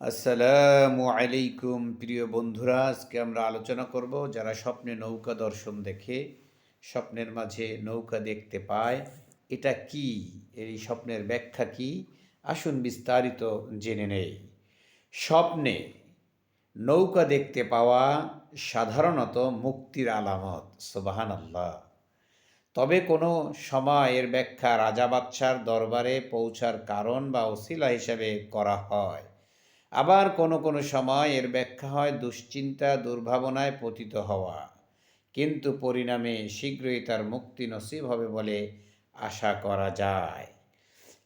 আসসালামু আলাইকুম, প্রিয় বন্ধুরা। আজকে আমরা আলোচনা করব যারা স্বপ্নে নৌকা দর্শন দেখে, স্বপ্নের মাঝে নৌকা দেখতে পায়, এটা কি? এই স্বপ্নের ব্যাখ্যা কি? আসুন বিস্তারিত জেনে নেই। স্বপ্নে নৌকা দেখতে পাওয়া সাধারণত মুক্তির আলামত সোবাহান আল্লাহ তবে কোনো সময় এর ব্যাখ্যা রাজা বাদশার দরবারে পৌঁছার কারণ বা ওসিলা হিসাবে করা হয়। আবার কোনো কোনো সময় এর ব্যাখ্যা হয় দুশ্চিন্তা, দুর্ভাবনায় পতিত হওয়া। কিন্তু পরিণামে শীঘ্রই তার মুক্তি নসিব হবে বলে আশা করা যায়।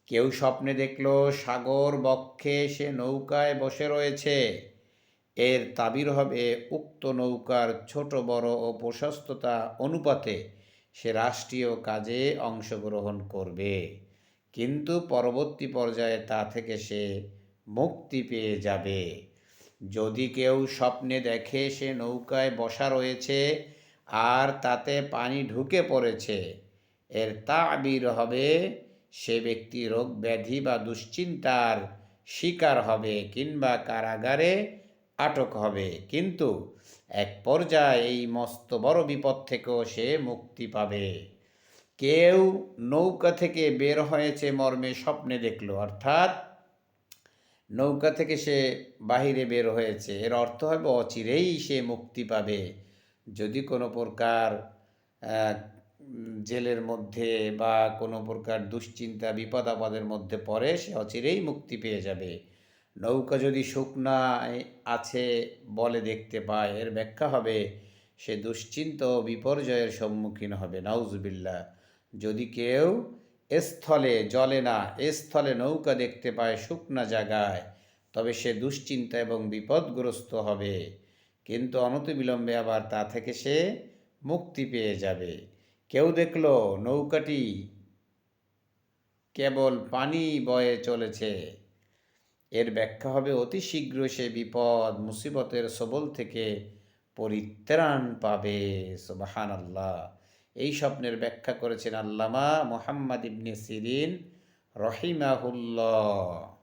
কেউ স্বপ্নে দেখল সাগর বক্ষে সে নৌকায় বসে রয়েছে। এর তাবির হবে উক্ত নৌকার ছোট, বড় ও প্রশস্ততা অনুপাতে সে রাষ্ট্রীয় কাজে অংশগ্রহণ করবে। কিন্তু পরবর্তী পর্যায়ে তা থেকে সে মুক্তি পেয়ে যাবে। যদি কেউ স্বপ্নে দেখে সে নৌকায় বসা রয়েছে আর তাতে পানি ঢুকে পড়েছে, এর তাবির হবে সে ব্যক্তি রোগ ব্যাধি বা দুশ্চিন্তার শিকার হবে কিংবা কারাগারে আটক হবে। কিন্তু এক পর্যায়ে এই মস্ত বড় বিপদ থেকেও সে মুক্তি পাবে। কেউ নৌকা থেকে বের হয়েছে মর্মে স্বপ্নে দেখল, অর্থাৎ নৌকা থেকে সে বাহিরে বের হয়েছে। এর অর্থ হবে অচিরেই সে মুক্তি পাবে। যদি কোনো প্রকার জেলের মধ্যে বা কোনো প্রকার দুশ্চিন্তা, বিপদ আপদের মধ্যে পড়ে, সে অচিরেই মুক্তি পেয়ে যাবে। নৌকা যদি শুকনায় আছে বলে দেখতে পায়, এর ব্যাখ্যা হবে, সে দুশ্চিন্ত ও বিপর্যয়ের সম্মুখীন হবে। নাউজবিল্লা যদি কেউ স্থলে জলে না স্থলে নৌকা দেখতে পায় শুকনা জায়গায়। তবে সে দুশ্চিন্তা এবং বিপদগ্রস্ত হবে। কিন্তু অনতিবিলম্বে আবার তা থেকে সে মুক্তি পেয়ে যাবে। কেউ দেখল নৌকাটি কেবল পানি বয়ে চলেছে। এর ব্যাখ্যা হবে, অতি শীঘ্র সে বিপদ, মুসিবতের সবল থেকে পরিত্রাণ পাবে। সুবাহান আল্লাহ এই স্বপ্নের ব্যাখ্যা করেছেন আল্লামা মোহাম্মদ ইবনে সিরিন রহিমাহুল্লাহ।